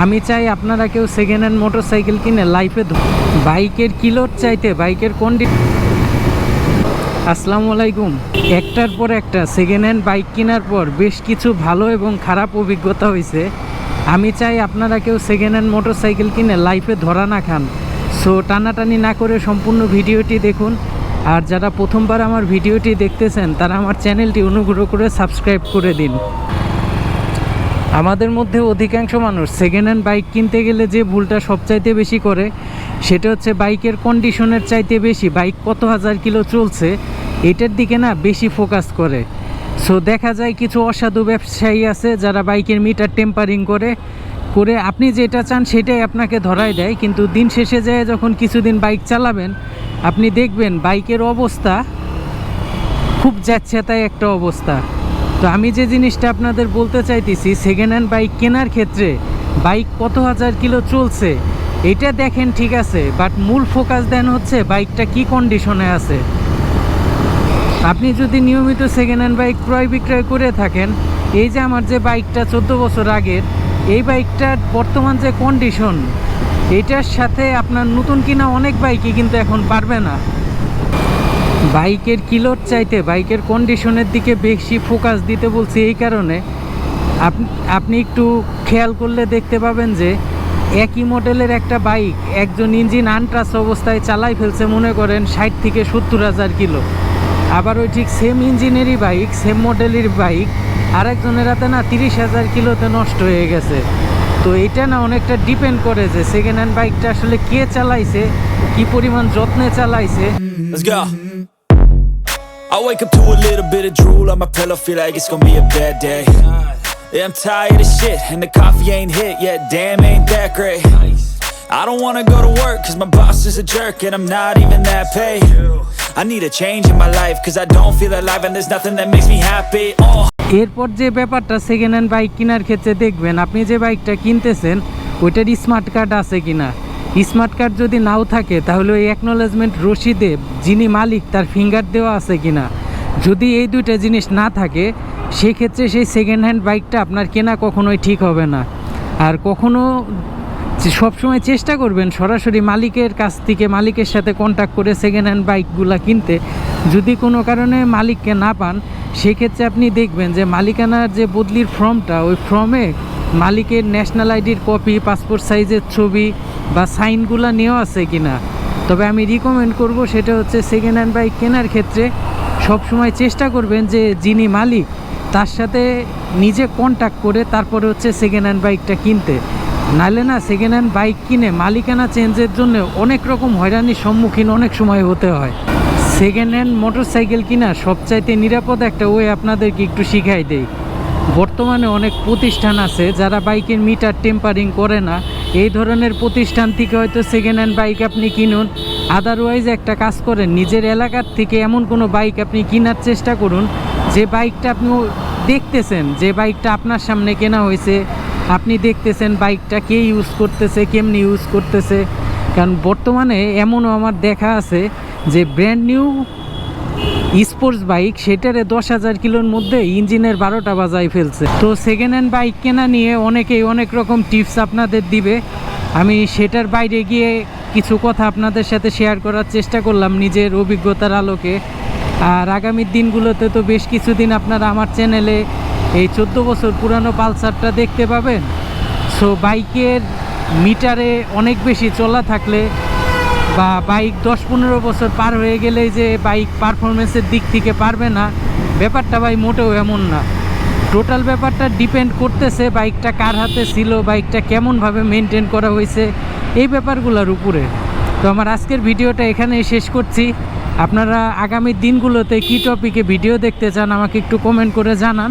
আমি চাই আপনারা কেউ সেকেন্ড হ্যান্ড মোটর সাইকেল কিনে লাইফে বাইকের কিলোর চাইতে বাইকের কন্ডি আসসালামু আলাইকুম। একটার পর একটা সেকেন্ড হ্যান্ড বাইক কেনার পর বেশ কিছু ভালো এবং খারাপ অভিজ্ঞতা হয়েছে। আমি চাই আপনারা কেউ সেকেন্ড হ্যান্ড মোটর সাইকেল কিনে লাইফে ধরা না খান। সো টানাটানি না করে সম্পূর্ণ ভিডিওটি দেখুন। আর যারা প্রথমবার আমার ভিডিওটি দেখতেছেন, তারা আমার চ্যানেলটি অনুগ্রহ করে সাবস্ক্রাইব করে দিন। আমাদের মধ্যে অধিকাংশ মানুষ সেকেন্ড হ্যান্ড বাইক কিনতে গেলে যে ভুলটা সবচাইতে বেশি করে, সেটা হচ্ছে বাইকের কন্ডিশনের চাইতে বেশি। বাইক কত হাজার কিলো চলছে, এটার দিকে না বেশি ফোকাস করে। সো দেখা যায় কিছু অসাধু ব্যবসায়ী আছে যারা বাইকের মিটার টেম্পারিং করে করে আপনি যেটা চান সেটাই আপনাকে ধরায় দেয়। কিন্তু দিন শেষে যায় যখন কিছুদিন বাইক চালাবেন, আপনি দেখবেন বাইকের অবস্থা খুব যাচ্ছেতাই একটা অবস্থা। তো আমি যে জিনিসটা আপনাদের বলতে চাইতেছি সেকেন্ড হ্যান্ড বাইক কেনার ক্ষেত্রে বাইক কত হাজার কিলো চলছে, এটা দেখেন ঠিক আছে বাট মূল ফোকাস দেন হচ্ছে বাইকটা কি কন্ডিশনে আছে। আপনি যদি নিয়মিত সেকেন্ড হ্যান্ড বাইক ক্রয় বিক্রয় করে থাকেন, এই যে আমার যে বাইকটা চোদ্দ বছর আগের, এই বাইকটার বর্তমান যে কন্ডিশন এটার সাথে আপনার নতুন কিনা অনেক বাইকই কিন্তু এখন পারবে না। বাইকের কিলোর চাইতে বাইকের কন্ডিশনের দিকে বেশি ফোকাস দিতে বলছি এই কারণে। আপনি একটু খেয়াল করলে দেখতে পাবেন যে একই মডেলের একটা বাইক একজন ইঞ্জিন আনট্রাস অবস্থায় চালাই ফেলছে মনে করেন ষাট থেকে সত্তর হাজার কিলো। আবার ওই ঠিক সেম ইঞ্জিনেরই বাইক সেম মডেলের বাইক আরেকজনের হাতে না তিরিশ হাজার কিলোতে নষ্ট হয়ে গেছে। তো এটা না অনেকটা ডিপেন্ড করে যে সেকেন্ড হ্যান্ড বাইকটা আসলে কে চালাইছে, কি পরিমাণ যত্নে চালাইছে. I wake up to a little bit of drool on my pillow, feel like it's gonna be a bad day. Yeah, I'm tired of shit, and the coffee ain't hit yet. Damn, ain't that great. I don't wanna go to work, cause my boss is a jerk, and I'm not even that paid. I need a change in my life, cause I don't feel alive, and there's nothing that makes me happy. Oh. এরপর যে ব্যাপারটা second hand bike কেনার ক্ষেত্রে দেখবেন আপনি যে বাইকটা কিনতেছেন ওইটার স্মার্ট কার্ড আছে কিনা স্মার্ট কার্ড যদি নাও থাকে, তাহলে ওই অ্যাকনোলেজমেন্ট রসিদে যিনি মালিক, তার ফিঙ্গার দেওয়া আছে কি না যদি এই দুইটা জিনিস না থাকে, সেক্ষেত্রে সেই সেকেন্ড হ্যান্ড বাইকটা আপনার কেনা কখনোই ঠিক হবে না। আর কখনো সবসময় চেষ্টা করবেন সরাসরি মালিকের কাছ থেকে, মালিকের সাথে কন্ট্যাক্ট করে সেকেন্ড হ্যান্ড বাইকগুলো কিনতে। যদি কোনো কারণে মালিককে না পান, সেক্ষেত্রে আপনি দেখবেন যে মালিকানার যে বদলির ফর্মটা, ওই ফর্মে মালিকের ন্যাশনাল আইডির কপি পাসপোর্ট সাইজের ছবি বা সাইনগুলো নেওয়া আছে কিনা। তবে আমি রিকমেন্ড করব সেটা হচ্ছে সেকেন্ড হ্যান্ড বাইক কেনার ক্ষেত্রে সবসময় চেষ্টা করবেন যে যিনি মালিক, তার সাথে নিজে কন্ট্যাক্ট করে তারপরে হচ্ছে সেকেন্ড হ্যান্ড বাইকটা কিনতে। নাহলে না সেকেন্ড হ্যান্ড বাইক কিনে মালিকানা চেঞ্জের জন্য অনেক রকম হয়রানির সম্মুখীন অনেক সময় হতে হয়। সেকেন্ড হ্যান্ড মোটর সাইকেল কিনা সবচাইতে নিরাপদ একটা ওয়ে আপনাদেরকে একটু শিখাই দেই। বর্তমানে অনেক প্রতিষ্ঠান আছে যারা বাইকের মিটার টেম্পারিং করে না এই ধরনের প্রতিষ্ঠান থেকে হয়তো সেকেন্ড হ্যান্ড বাইক আপনি কিনুন। আদারওয়াইজ একটা কাজ করেন, নিজের এলাকার থেকে এমন কোনো বাইক আপনি কেনার চেষ্টা করুন, যে বাইকটা আপনি দেখতেছেন, যে বাইকটা আপনার সামনে কেনা হয়েছে, আপনি দেখতেছেন বাইকটা কে ইউজ করতেছে, কেমনি ইউজ করতেছে। কারণ বর্তমানে এমনও আমার দেখা আছে যে ব্র্যান্ড নিউ স্পোর্টস বাইক, সেটারে দশ হাজার কিলোর মধ্যে ইঞ্জিনের বারোটা বাজায় ফেলছে। তো সেকেন্ড হ্যান্ড বাইক কেনা নিয়ে অনেকেই অনেক রকম টিপস আপনাদের দিবে। আমি সেটার বাইরে গিয়ে কিছু কথা আপনাদের সাথে শেয়ার করার চেষ্টা করলাম নিজের অভিজ্ঞতার আলোকে। আর আগামী দিনগুলোতে তো বেশ কিছুদিন আপনারা আমার চ্যানেলে এই চোদ্দ বছর পুরানো পালসারটা দেখতে পাবেন। সো বাইকের মিটারে অনেক বেশি চলা থাকলে বা বাইক দশ পনেরো বছর পার হয়ে গেলেই যে বাইক পারফরমেন্সের দিক থেকে পারবে না, ব্যাপারটা ভাই মোটেও এমন না। টোটাল ব্যাপারটা ডিপেন্ড করতেছে বাইকটা কার হাতে ছিল, বাইকটা কেমনভাবে মেনটেন করা হয়েছে, এই ব্যাপারগুলোর উপরে। তো আমার আজকের ভিডিওটা এখানেই শেষ করছি। আপনারা আগামী দিনগুলোতে কী টপিকে ভিডিও দেখতে চান আমাকে একটু কমেন্ট করে জানান।